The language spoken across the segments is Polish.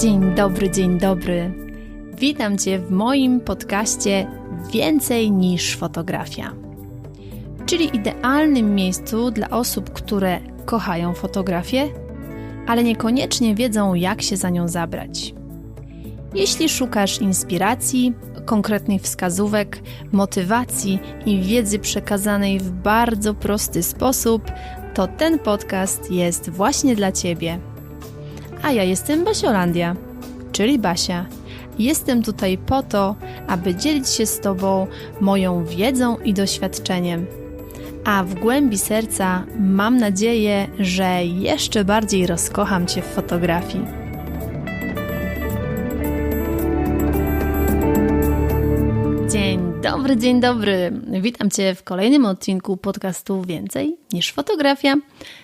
Dzień dobry, dzień dobry. Witam Cię w moim podcaście Więcej niż fotografia, czyli idealnym miejscu dla osób, które kochają fotografię, ale niekoniecznie wiedzą, jak się za nią zabrać. Jeśli szukasz inspiracji, konkretnych wskazówek, motywacji i wiedzy przekazanej w bardzo prosty sposób, to ten podcast jest właśnie dla Ciebie. A ja jestem Basiolandia, czyli Basia. Jestem tutaj po to, aby dzielić się z Tobą moją wiedzą i doświadczeniem. A w głębi serca mam nadzieję, że jeszcze bardziej rozkocham Cię w fotografii. Dzień dobry, dzień dobry. Witam Cię w kolejnym odcinku podcastu Więcej niż fotografia.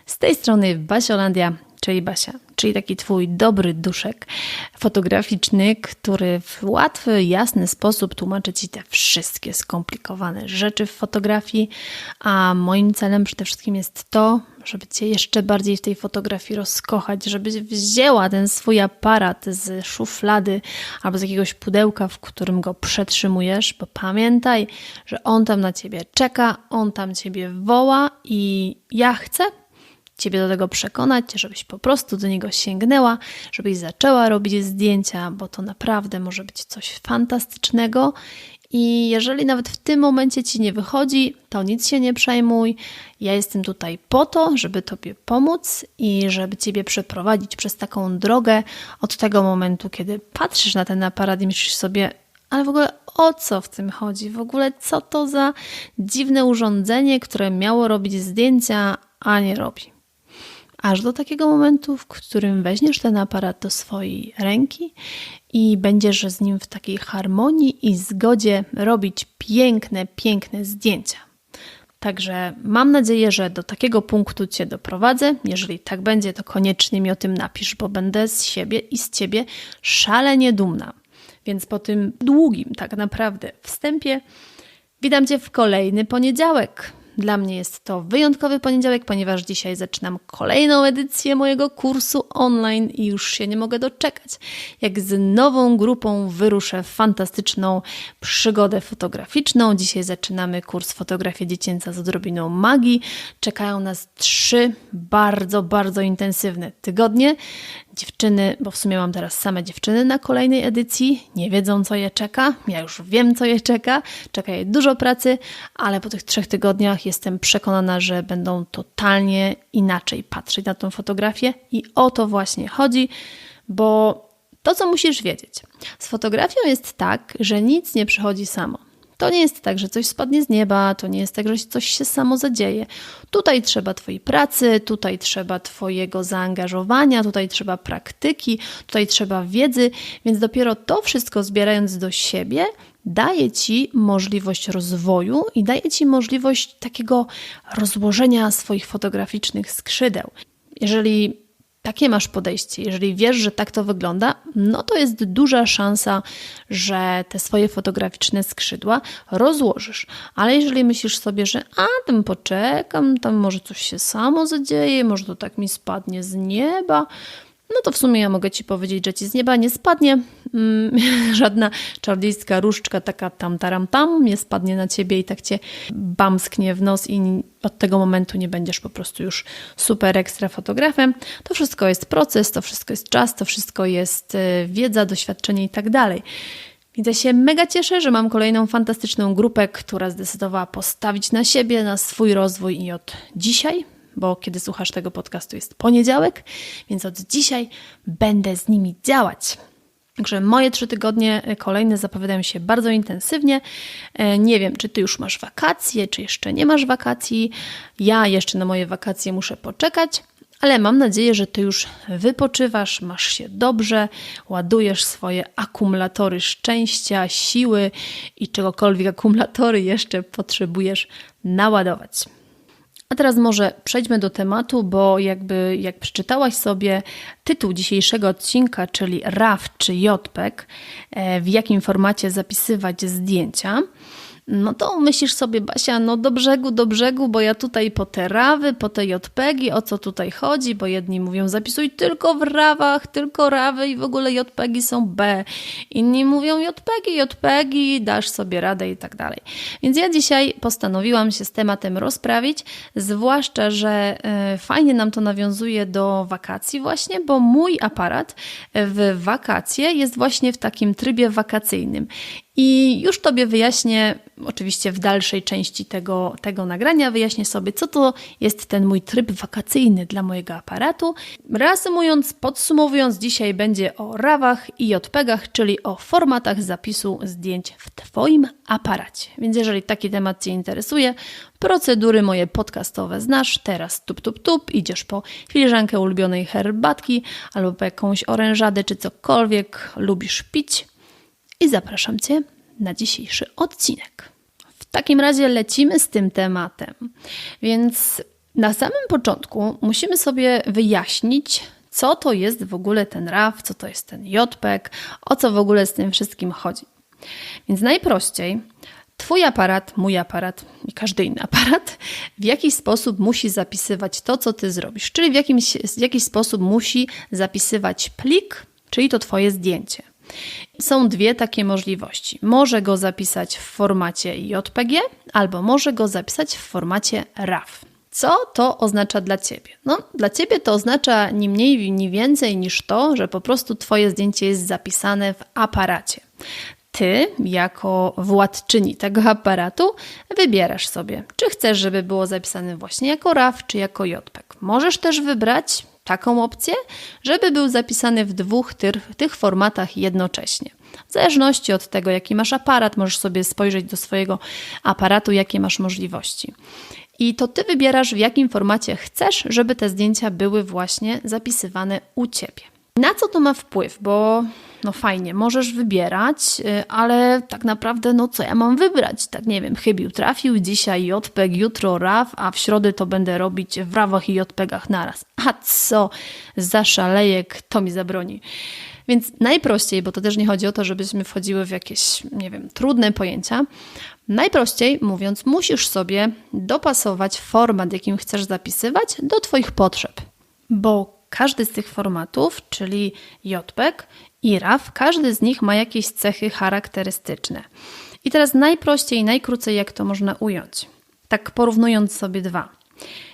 Z tej strony Basiolandia, czyli Basia, czyli taki Twój dobry duszek fotograficzny, który w łatwy, jasny sposób tłumaczy Ci te wszystkie skomplikowane rzeczy w fotografii. A moim celem przede wszystkim jest to, żeby Cię jeszcze bardziej w tej fotografii rozkochać, żebyś wzięła ten swój aparat z szuflady albo z jakiegoś pudełka, w którym go przetrzymujesz, bo pamiętaj, że on tam na Ciebie czeka, on tam Ciebie woła i ja chcę, Ciebie do tego przekonać, żebyś po prostu do niego sięgnęła, żebyś zaczęła robić zdjęcia, bo to naprawdę może być coś fantastycznego. I jeżeli nawet w tym momencie ci nie wychodzi, to nic się nie przejmuj. Ja jestem tutaj po to, żeby Tobie pomóc i żeby Ciebie przeprowadzić przez taką drogę od tego momentu, kiedy patrzysz na ten aparat i myślisz sobie, ale w ogóle o co w tym chodzi? W ogóle co to za dziwne urządzenie, które miało robić zdjęcia, a nie robi aż do takiego momentu, w którym weźmiesz ten aparat do swojej ręki i będziesz z nim w takiej harmonii i zgodzie robić piękne, piękne zdjęcia. Także mam nadzieję, że do takiego punktu Cię doprowadzę. Jeżeli tak będzie, to koniecznie mi o tym napisz, bo będę z siebie i z Ciebie szalenie dumna. Więc po tym długim, tak naprawdę, wstępie, witam Cię w kolejny poniedziałek. Dla mnie jest to wyjątkowy poniedziałek, ponieważ dzisiaj zaczynam kolejną edycję mojego kursu online i już się nie mogę doczekać, jak z nową grupą wyruszę w fantastyczną przygodę fotograficzną. Dzisiaj zaczynamy kurs fotografia dziecięca z odrobiną magii. Czekają nas trzy bardzo, bardzo intensywne tygodnie. Dziewczyny, bo w sumie mam teraz same dziewczyny na kolejnej edycji, nie wiedzą co je czeka. Ja już wiem co je czeka. Czeka je dużo pracy, ale po tych trzech tygodniach jestem przekonana, że będą totalnie inaczej patrzeć na tą fotografię i o to właśnie chodzi, bo to co musisz wiedzieć. Z fotografią jest tak, że nic nie przychodzi samo. To nie jest tak, że coś spadnie z nieba, to nie jest tak, że coś się samo zadzieje. Tutaj trzeba Twojej pracy, tutaj trzeba Twojego zaangażowania, tutaj trzeba praktyki, tutaj trzeba wiedzy, więc dopiero to wszystko zbierając do siebie daje Ci możliwość rozwoju i daje Ci możliwość takiego rozłożenia swoich fotograficznych skrzydeł. Jeżeli takie masz podejście, jeżeli wiesz, że tak to wygląda, no to jest duża szansa, że te swoje fotograficzne skrzydła rozłożysz. Ale jeżeli myślisz sobie, że a tam poczekam, tam może coś się samo zadzieje, może to tak mi spadnie z nieba, no to w sumie ja mogę Ci powiedzieć, że Ci z nieba nie spadnie mm, żadna czarodziejska różdżka taka tam taram tam nie spadnie na Ciebie i tak Cię bamsknie w nos i od tego momentu nie będziesz po prostu już super ekstra fotografem. To wszystko jest proces, to wszystko jest czas, to wszystko jest y, wiedza, doświadczenie i tak dalej. Więc się mega cieszę, że mam kolejną fantastyczną grupę, która zdecydowała postawić na siebie, na swój rozwój i od dzisiaj bo kiedy słuchasz tego podcastu jest poniedziałek, więc od dzisiaj będę z nimi działać. Także moje trzy tygodnie kolejne zapowiadają się bardzo intensywnie. E, nie wiem, czy ty już masz wakacje, czy jeszcze nie masz wakacji. Ja jeszcze na moje wakacje muszę poczekać, ale mam nadzieję, że ty już wypoczywasz, masz się dobrze, ładujesz swoje akumulatory szczęścia, siły i czegokolwiek akumulatory jeszcze potrzebujesz naładować. A teraz może przejdźmy do tematu, bo jakby jak przeczytałaś sobie tytuł dzisiejszego odcinka, czyli RAW czy JPEG, e, w jakim formacie zapisywać zdjęcia, no to myślisz sobie, Basia, no do brzegu, do brzegu, bo ja tutaj po te rawy, po te JPEGi, o co tutaj chodzi, bo jedni mówią, zapisuj tylko w rawach, tylko rawy i w ogóle JPEGi są B. Inni mówią JPEGi, JPEGi, dasz sobie radę i tak dalej. Więc ja dzisiaj postanowiłam się z tematem rozprawić, zwłaszcza, że y, fajnie nam to nawiązuje do wakacji właśnie, bo mój aparat w wakacje jest właśnie w takim trybie wakacyjnym. I już Tobie wyjaśnię, oczywiście w dalszej części tego, tego nagrania, wyjaśnię sobie, co to jest ten mój tryb wakacyjny dla mojego aparatu. Reasumując, podsumowując, dzisiaj będzie o RAWach i JPEGach, czyli o formatach zapisu zdjęć w Twoim aparacie. Więc jeżeli taki temat Cię interesuje, procedury moje podcastowe znasz, teraz tup, tup, tup, idziesz po filiżankę ulubionej herbatki albo po jakąś orężadę czy cokolwiek lubisz pić i zapraszam Cię na dzisiejszy odcinek. W takim razie lecimy z tym tematem. Więc na samym początku musimy sobie wyjaśnić, co to jest w ogóle ten RAW, co to jest ten JPEG, o co w ogóle z tym wszystkim chodzi. Więc najprościej, Twój aparat, mój aparat i każdy inny aparat w jakiś sposób musi zapisywać to, co Ty zrobisz, czyli w jakimś, w jakiś sposób musi zapisywać plik, czyli to Twoje zdjęcie. Są dwie takie możliwości. Może go zapisać w formacie JPG albo może go zapisać w formacie RAW. Co to oznacza dla Ciebie? No, dla Ciebie to oznacza ni mniej, ni więcej niż to, że po prostu Twoje zdjęcie jest zapisane w aparacie. Ty, jako władczyni tego aparatu, wybierasz sobie, czy chcesz, żeby było zapisane właśnie jako RAW, czy jako JPEG. Możesz też wybrać taką opcję, żeby był zapisany w dwóch tych, tych formatach jednocześnie. W zależności od tego, jaki masz aparat, możesz sobie spojrzeć do swojego aparatu, jakie masz możliwości. I to ty wybierasz, w jakim formacie chcesz, żeby te zdjęcia były właśnie zapisywane u ciebie. Na co to ma wpływ? Bo no fajnie, możesz wybierać, y, ale tak naprawdę, no co ja mam wybrać? Tak nie wiem, chybił, trafił, dzisiaj JPEG, jutro RAW, a w środę to będę robić w RAWach i JPEGach naraz. A co? Zaszaleję, kto mi zabroni? Więc najprościej, bo to też nie chodzi o to, żebyśmy wchodziły w jakieś, nie wiem, trudne pojęcia. Najprościej mówiąc, musisz sobie dopasować format, jakim chcesz zapisywać, do Twoich potrzeb. Bo każdy z tych formatów, czyli JPEG i RAW, każdy z nich ma jakieś cechy charakterystyczne. I teraz najprościej, najkrócej, jak to można ująć. Tak porównując sobie dwa.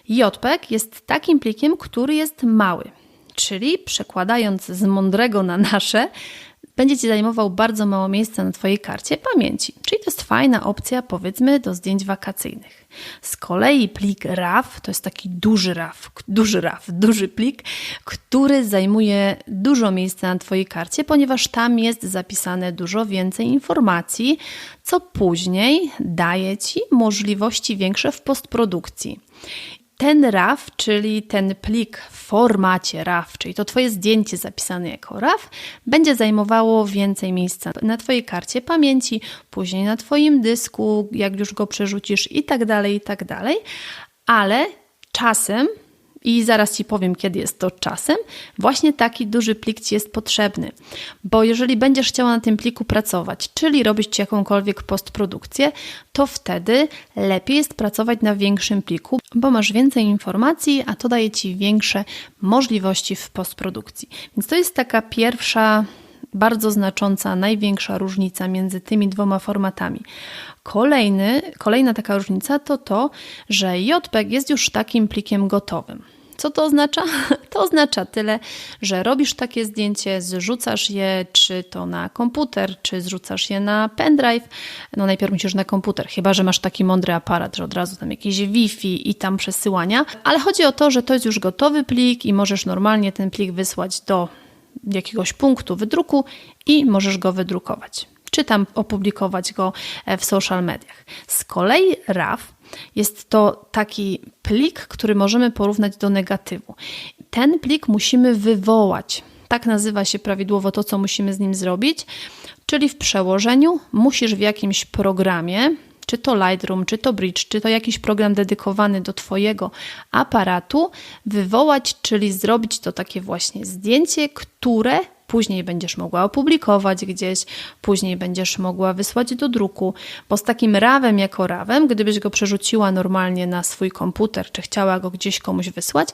JPEG jest takim plikiem, który jest mały, czyli przekładając z mądrego na nasze, będzie Ci zajmował bardzo mało miejsca na Twojej karcie pamięci. Czyli to jest fajna opcja, powiedzmy, do zdjęć wakacyjnych. Z kolei plik RAW to jest taki duży RAW, duży RAW, duży plik, który zajmuje dużo miejsca na Twojej karcie, ponieważ tam jest zapisane dużo więcej informacji, co później daje Ci możliwości większe w postprodukcji ten RAW, czyli ten plik w formacie RAW, czyli to Twoje zdjęcie zapisane jako RAW, będzie zajmowało więcej miejsca na Twojej karcie pamięci, później na Twoim dysku, jak już go przerzucisz i tak dalej, i tak dalej. Ale czasem i zaraz Ci powiem, kiedy jest to czasem. Właśnie taki duży plik Ci jest potrzebny, bo jeżeli będziesz chciała na tym pliku pracować, czyli robić jakąkolwiek postprodukcję, to wtedy lepiej jest pracować na większym pliku, bo masz więcej informacji, a to daje Ci większe możliwości w postprodukcji. Więc to jest taka pierwsza bardzo znacząca, największa różnica między tymi dwoma formatami. Kolejny, kolejna taka różnica to to, że JPEG jest już takim plikiem gotowym. Co to oznacza? To oznacza tyle, że robisz takie zdjęcie, zrzucasz je czy to na komputer, czy zrzucasz je na pendrive. No najpierw musisz na komputer, chyba że masz taki mądry aparat, że od razu tam jakieś Wi-Fi i tam przesyłania. Ale chodzi o to, że to jest już gotowy plik i możesz normalnie ten plik wysłać do jakiegoś punktu wydruku i możesz go wydrukować czy tam opublikować go e, w social mediach. Z kolei RAW jest to taki plik, który możemy porównać do negatywu. Ten plik musimy wywołać. Tak nazywa się prawidłowo to, co musimy z nim zrobić. Czyli w przełożeniu musisz w jakimś programie, czy to Lightroom, czy to Bridge, czy to jakiś program dedykowany do Twojego aparatu, wywołać, czyli zrobić to takie właśnie zdjęcie, które później będziesz mogła opublikować gdzieś, później będziesz mogła wysłać do druku, bo z takim rawem jako rawem, gdybyś go przerzuciła normalnie na swój komputer, czy chciała go gdzieś komuś wysłać,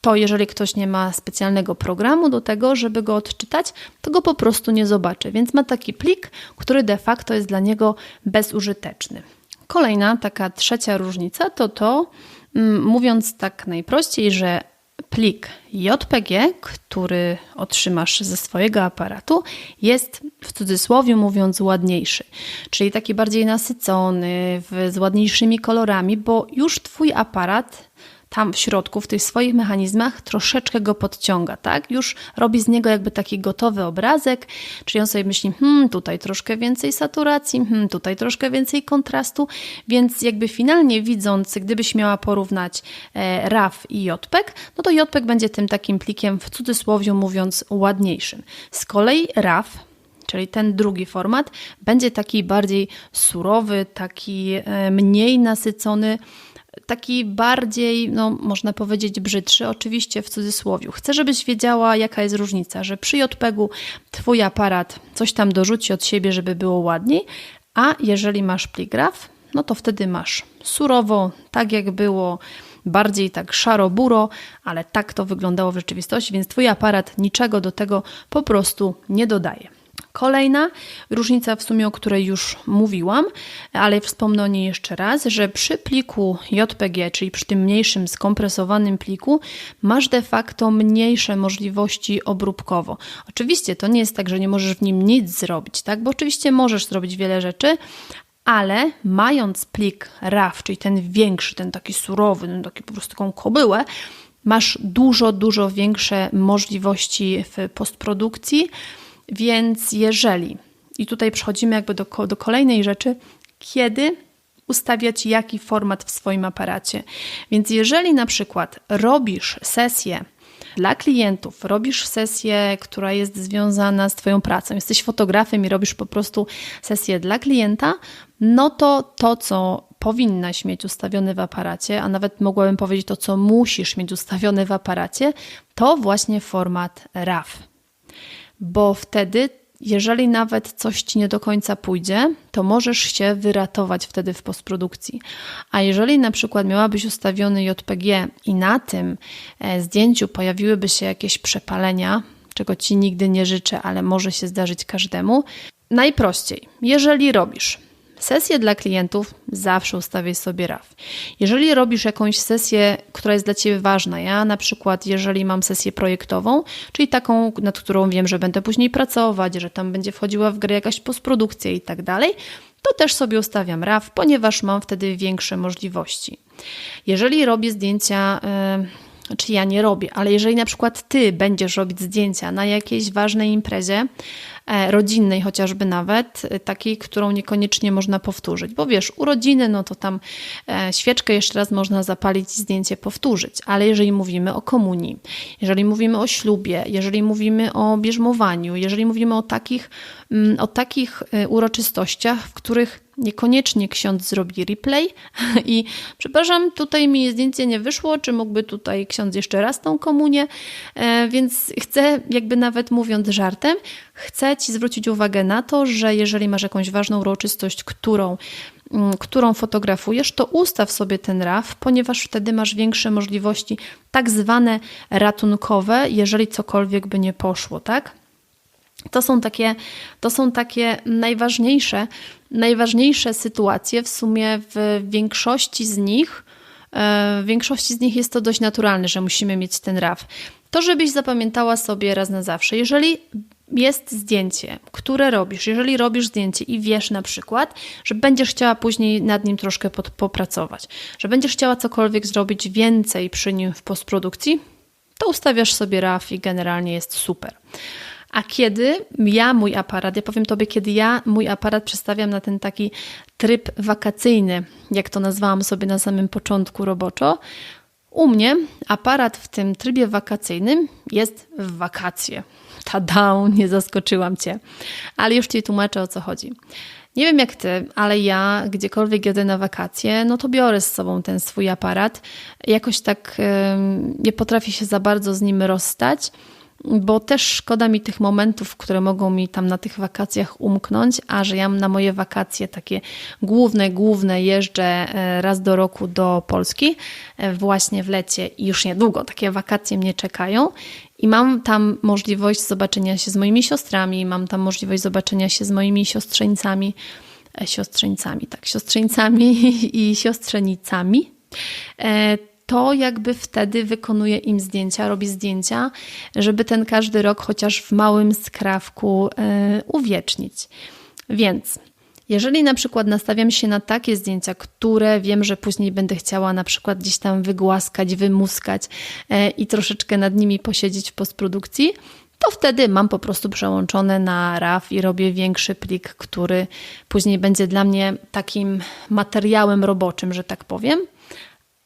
to jeżeli ktoś nie ma specjalnego programu do tego, żeby go odczytać, to go po prostu nie zobaczy. Więc ma taki plik, który de facto jest dla niego bezużyteczny. Kolejna, taka trzecia różnica to to, mm, mówiąc tak najprościej, że plik JPG, który otrzymasz ze swojego aparatu, jest w cudzysłowie mówiąc ładniejszy, czyli taki bardziej nasycony, z ładniejszymi kolorami, bo już Twój aparat tam w środku, w tych swoich mechanizmach, troszeczkę go podciąga, tak? Już robi z niego jakby taki gotowy obrazek, czyli on sobie myśli, hmm, tutaj troszkę więcej saturacji, hmm, tutaj troszkę więcej kontrastu, więc jakby finalnie widząc, gdybyś miała porównać e, RAW i JPEG, no to JPEG będzie tym takim plikiem w cudzysłowie mówiąc ładniejszym. Z kolei RAW czyli ten drugi format, będzie taki bardziej surowy, taki e, mniej nasycony, taki bardziej, no można powiedzieć, brzydszy, oczywiście w cudzysłowie. Chcę, żebyś wiedziała, jaka jest różnica, że przy JPEG-u twój aparat coś tam dorzuci od siebie, żeby było ładniej, a jeżeli masz pligraf, no to wtedy masz surowo, tak jak było, bardziej tak szaro-buro, ale tak to wyglądało w rzeczywistości, więc twój aparat niczego do tego po prostu nie dodaje. Kolejna różnica, w sumie o której już mówiłam, ale wspomnę o niej jeszcze raz, że przy pliku JPG, czyli przy tym mniejszym skompresowanym pliku, masz de facto mniejsze możliwości obróbkowo. Oczywiście to nie jest tak, że nie możesz w nim nic zrobić, tak? Bo oczywiście możesz zrobić wiele rzeczy, ale mając plik RAW, czyli ten większy, ten taki surowy, ten taki po prostu taką kobyłę, masz dużo, dużo większe możliwości w postprodukcji więc jeżeli, i tutaj przechodzimy jakby do, do kolejnej rzeczy, kiedy ustawiać jaki format w swoim aparacie. Więc jeżeli na przykład robisz sesję dla klientów, robisz sesję, która jest związana z Twoją pracą, jesteś fotografem i robisz po prostu sesję dla klienta, no to to, co powinnaś mieć ustawione w aparacie, a nawet mogłabym powiedzieć to, co musisz mieć ustawione w aparacie, to właśnie format RAW bo wtedy, jeżeli nawet coś ci nie do końca pójdzie, to możesz się wyratować wtedy w postprodukcji. A jeżeli na przykład miałabyś ustawiony JPG i na tym e, zdjęciu pojawiłyby się jakieś przepalenia, czego ci nigdy nie życzę, ale może się zdarzyć każdemu, najprościej, jeżeli robisz Sesję dla klientów zawsze ustawiaj sobie RAW. Jeżeli robisz jakąś sesję, która jest dla Ciebie ważna, ja na przykład, jeżeli mam sesję projektową, czyli taką, nad którą wiem, że będę później pracować, że tam będzie wchodziła w grę jakaś postprodukcja i tak dalej, to też sobie ustawiam RAW, ponieważ mam wtedy większe możliwości. Jeżeli robię zdjęcia. Czy ja nie robię, ale jeżeli na przykład ty będziesz robić zdjęcia na jakiejś ważnej imprezie, E, rodzinnej chociażby nawet, e, takiej, którą niekoniecznie można powtórzyć. Bo wiesz, urodziny, no to tam e, świeczkę jeszcze raz można zapalić i zdjęcie powtórzyć. Ale jeżeli mówimy o komunii, jeżeli mówimy o ślubie, jeżeli mówimy o bierzmowaniu, jeżeli mówimy o takich, mm, o takich uroczystościach, w których niekoniecznie ksiądz zrobi replay i przepraszam, tutaj mi zdjęcie nie wyszło, czy mógłby tutaj ksiądz jeszcze raz tą komunię, więc chcę jakby nawet mówiąc żartem, chcę Ci zwrócić uwagę na to, że jeżeli masz jakąś ważną uroczystość, którą, mm, którą fotografujesz, to ustaw sobie ten RAW, ponieważ wtedy masz większe możliwości, tak zwane ratunkowe, jeżeli cokolwiek by nie poszło, tak? To są takie, to są takie najważniejsze, najważniejsze sytuacje. W sumie w większości z nich, e, w większości z nich jest to dość naturalne, że musimy mieć ten RAW. To, żebyś zapamiętała sobie raz na zawsze. Jeżeli jest zdjęcie, które robisz, jeżeli robisz zdjęcie i wiesz na przykład, że będziesz chciała później nad nim troszkę pod, popracować, że będziesz chciała cokolwiek zrobić więcej przy nim w postprodukcji, to ustawiasz sobie RAW i generalnie jest super. A kiedy ja mój aparat, ja powiem Tobie, kiedy ja mój aparat przestawiam na ten taki tryb wakacyjny, jak to nazwałam sobie na samym początku roboczo, u mnie aparat w tym trybie wakacyjnym jest w wakacje. Tada, nie zaskoczyłam Cię. Ale już Ci tłumaczę o co chodzi. Nie wiem jak Ty, ale ja gdziekolwiek jadę na wakacje, no to biorę z sobą ten swój aparat. Jakoś tak nie potrafię się za bardzo z nim rozstać. Bo też szkoda mi tych momentów, które mogą mi tam na tych wakacjach umknąć, a że ja na moje wakacje takie główne, główne jeżdżę e, raz do roku do Polski, e, właśnie w lecie i już niedługo takie wakacje mnie czekają. I mam tam możliwość zobaczenia się z moimi siostrami, mam tam możliwość zobaczenia się z moimi siostrzeńcami, e, siostrzeńcami, tak, siostrzeńcami i siostrzenicami to jakby wtedy wykonuje im zdjęcia, robi zdjęcia, żeby ten każdy rok chociaż w małym skrawku yy, uwiecznić. Więc jeżeli na przykład nastawiam się na takie zdjęcia, które wiem, że później będę chciała na przykład gdzieś tam wygłaskać, wymuskać yy, i troszeczkę nad nimi posiedzieć w postprodukcji, to wtedy mam po prostu przełączone na RAW i robię większy plik, który później będzie dla mnie takim materiałem roboczym, że tak powiem.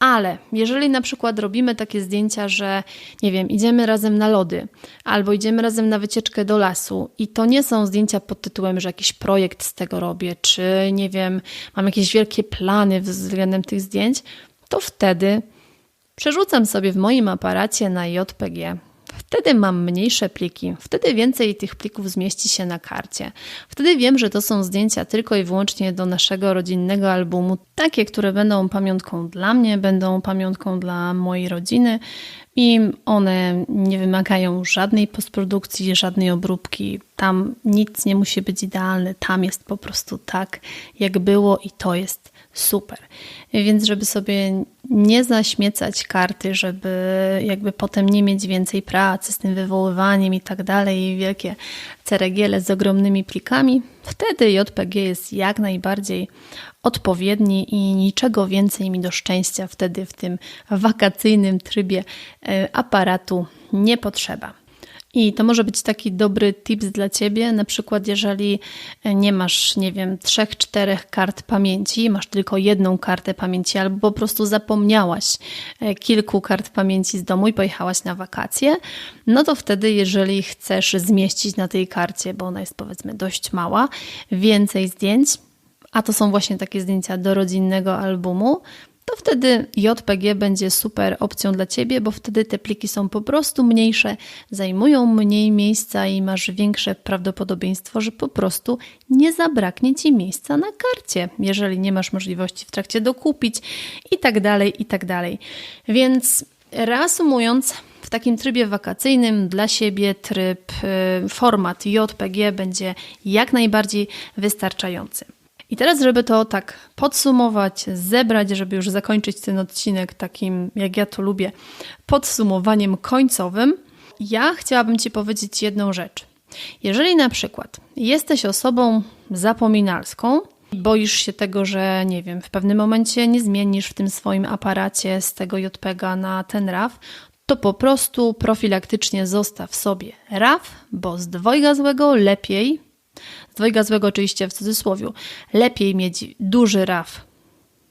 Ale jeżeli na przykład robimy takie zdjęcia, że nie wiem, idziemy razem na lody albo idziemy razem na wycieczkę do lasu i to nie są zdjęcia pod tytułem, że jakiś projekt z tego robię, czy nie wiem, mam jakieś wielkie plany względem tych zdjęć, to wtedy przerzucam sobie w moim aparacie na JPG Wtedy mam mniejsze pliki, wtedy więcej tych plików zmieści się na karcie. Wtedy wiem, że to są zdjęcia tylko i wyłącznie do naszego rodzinnego albumu, takie, które będą pamiątką dla mnie, będą pamiątką dla mojej rodziny i one nie wymagają żadnej postprodukcji, żadnej obróbki. Tam nic nie musi być idealne, tam jest po prostu tak, jak było i to jest super. Więc żeby sobie nie zaśmiecać karty, żeby jakby potem nie mieć więcej pracy z tym wywoływaniem i tak dalej, i wielkie ceregiele z ogromnymi plikami, wtedy JPG jest jak najbardziej odpowiedni i niczego więcej mi do szczęścia wtedy w tym wakacyjnym trybie e, aparatu nie potrzeba. I to może być taki dobry tips dla Ciebie, na przykład jeżeli nie masz, nie wiem, trzech, czterech kart pamięci, masz tylko jedną kartę pamięci albo po prostu zapomniałaś e, kilku kart pamięci z domu i pojechałaś na wakacje, no to wtedy jeżeli chcesz zmieścić na tej karcie, bo ona jest powiedzmy dość mała, więcej zdjęć, a to są właśnie takie zdjęcia do rodzinnego albumu, to wtedy JPG będzie super opcją dla Ciebie, bo wtedy te pliki są po prostu mniejsze, zajmują mniej miejsca i masz większe prawdopodobieństwo, że po prostu nie zabraknie Ci miejsca na karcie, jeżeli nie masz możliwości w trakcie dokupić i tak dalej, i tak dalej. Więc reasumując, w takim trybie wakacyjnym dla siebie tryb, y, format JPG będzie jak najbardziej wystarczający. I teraz, żeby to tak podsumować, zebrać, żeby już zakończyć ten odcinek takim, jak ja to lubię, podsumowaniem końcowym, ja chciałabym Ci powiedzieć jedną rzecz. Jeżeli na przykład jesteś osobą zapominalską, boisz się tego, że nie wiem, w pewnym momencie nie zmienisz w tym swoim aparacie z tego JPEGa na ten RAW, to po prostu profilaktycznie zostaw sobie RAW, bo z dwojga złego lepiej dwojga złego oczywiście w cudzysłowie, lepiej mieć duży RAW,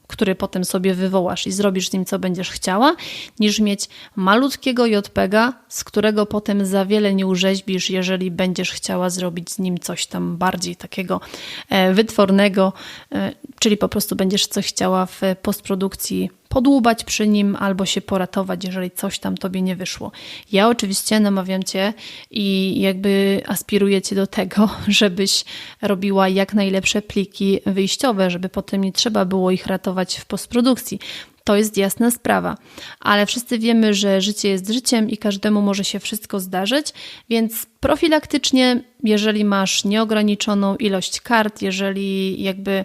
który potem sobie wywołasz i zrobisz z nim, co będziesz chciała, niż mieć malutkiego JPEGa, z którego potem za wiele nie urzeźbisz, jeżeli będziesz chciała zrobić z nim coś tam bardziej takiego e, wytwornego, e, czyli po prostu będziesz coś chciała w postprodukcji podłubać przy nim albo się poratować, jeżeli coś tam tobie nie wyszło. Ja oczywiście namawiam cię i jakby aspiruję cię do tego, żebyś robiła jak najlepsze pliki wyjściowe, żeby potem nie trzeba było ich ratować w postprodukcji. To jest jasna sprawa, ale wszyscy wiemy, że życie jest życiem i każdemu może się wszystko zdarzyć, więc profilaktycznie, jeżeli masz nieograniczoną ilość kart, jeżeli jakby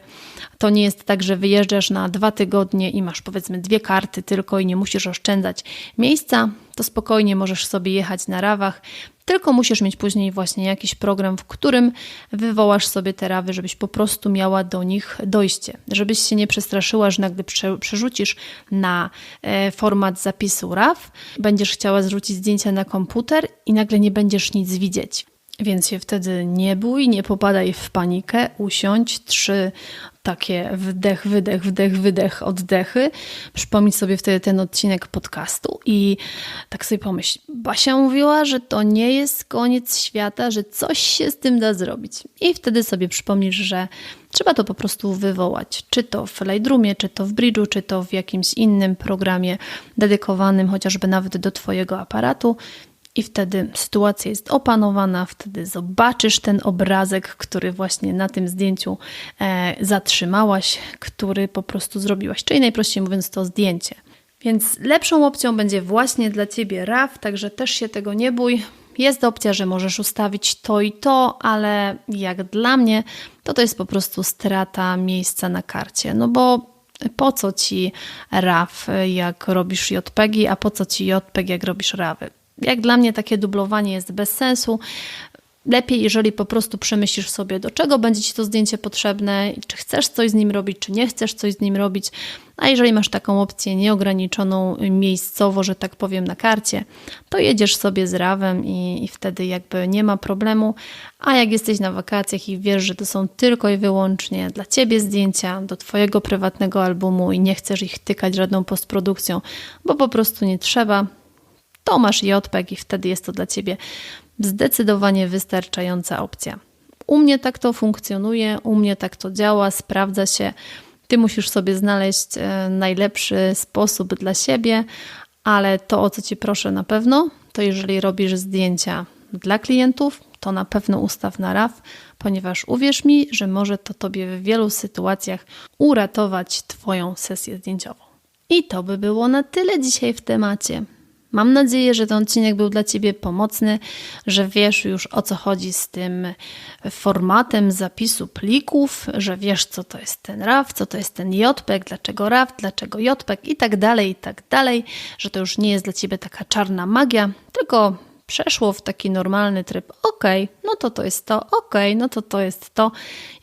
to nie jest tak, że wyjeżdżasz na dwa tygodnie i masz powiedzmy dwie karty tylko i nie musisz oszczędzać miejsca, to spokojnie możesz sobie jechać na rawach, tylko musisz mieć później właśnie jakiś program, w którym wywołasz sobie te rawy, żebyś po prostu miała do nich dojście, żebyś się nie przestraszyła, że nagle przerzucisz na e, format zapisu RAW, będziesz chciała zwrócić zdjęcia na komputer i nagle nie będziesz nic widzieć. Więc się wtedy nie bój, nie popadaj w panikę, usiądź, trzy takie wdech, wydech, wdech, wydech, oddechy. Przypomnij sobie wtedy ten odcinek podcastu i tak sobie pomyśl. Basia mówiła, że to nie jest koniec świata, że coś się z tym da zrobić. I wtedy sobie przypomnisz, że trzeba to po prostu wywołać. Czy to w Lightroomie, czy to w Bridge'u, czy to w jakimś innym programie dedykowanym chociażby nawet do Twojego aparatu i wtedy sytuacja jest opanowana, wtedy zobaczysz ten obrazek, który właśnie na tym zdjęciu e, zatrzymałaś, który po prostu zrobiłaś, czyli najprościej mówiąc to zdjęcie. Więc lepszą opcją będzie właśnie dla Ciebie RAW, także też się tego nie bój. Jest opcja, że możesz ustawić to i to, ale jak dla mnie, to to jest po prostu strata miejsca na karcie. No bo po co ci RAW, jak robisz JPEGi, a po co ci JPEG, jak robisz RAWy? Jak dla mnie takie dublowanie jest bez sensu. Lepiej, jeżeli po prostu przemyślisz sobie, do czego będzie Ci to zdjęcie potrzebne, czy chcesz coś z nim robić, czy nie chcesz coś z nim robić. A jeżeli masz taką opcję nieograniczoną miejscowo, że tak powiem, na karcie, to jedziesz sobie z rawem i, i wtedy jakby nie ma problemu. A jak jesteś na wakacjach i wiesz, że to są tylko i wyłącznie dla Ciebie zdjęcia, do Twojego prywatnego albumu i nie chcesz ich tykać żadną postprodukcją, bo po prostu nie trzeba, to masz JPEG i wtedy jest to dla Ciebie zdecydowanie wystarczająca opcja. U mnie tak to funkcjonuje, u mnie tak to działa, sprawdza się. Ty musisz sobie znaleźć e, najlepszy sposób dla siebie, ale to, o co Ci proszę na pewno, to jeżeli robisz zdjęcia dla klientów, to na pewno ustaw na RAW, ponieważ uwierz mi, że może to Tobie w wielu sytuacjach uratować Twoją sesję zdjęciową. I to by było na tyle dzisiaj w temacie. Mam nadzieję, że ten odcinek był dla Ciebie pomocny, że wiesz już o co chodzi z tym formatem zapisu plików, że wiesz co to jest ten RAW, co to jest ten JPEG, dlaczego RAW, dlaczego JPEG i tak dalej, i tak dalej, że to już nie jest dla Ciebie taka czarna magia, tylko przeszło w taki normalny tryb. Ok, no to to jest to, ok, no to to jest to.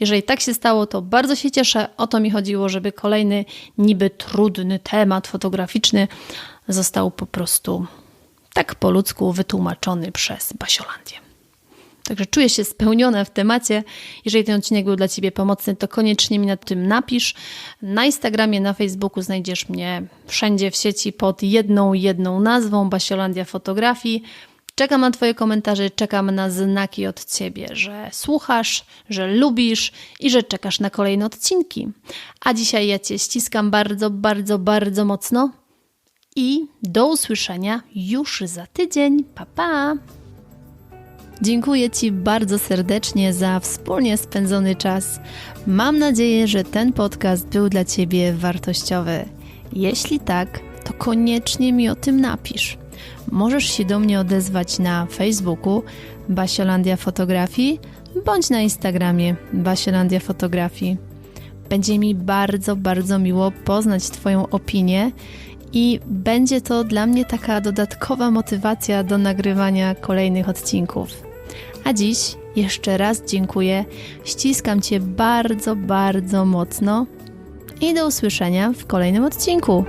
Jeżeli tak się stało, to bardzo się cieszę. O to mi chodziło, żeby kolejny niby trudny temat fotograficzny został po prostu tak po ludzku wytłumaczony przez Basiolandię. Także czuję się spełniona w temacie. Jeżeli ten odcinek był dla Ciebie pomocny, to koniecznie mi na tym napisz. Na Instagramie, na Facebooku znajdziesz mnie wszędzie w sieci pod jedną, jedną nazwą Basiolandia Fotografii. Czekam na Twoje komentarze, czekam na znaki od Ciebie, że słuchasz, że lubisz i że czekasz na kolejne odcinki. A dzisiaj ja Cię ściskam bardzo, bardzo, bardzo mocno i do usłyszenia już za tydzień. Pa pa! Dziękuję Ci bardzo serdecznie za wspólnie spędzony czas. Mam nadzieję, że ten podcast był dla Ciebie wartościowy. Jeśli tak, to koniecznie mi o tym napisz. Możesz się do mnie odezwać na Facebooku Basiolandia Fotografii bądź na Instagramie Basiolandia Fotografii. Będzie mi bardzo, bardzo miło poznać Twoją opinię i będzie to dla mnie taka dodatkowa motywacja do nagrywania kolejnych odcinków. A dziś jeszcze raz dziękuję, ściskam Cię bardzo, bardzo mocno i do usłyszenia w kolejnym odcinku.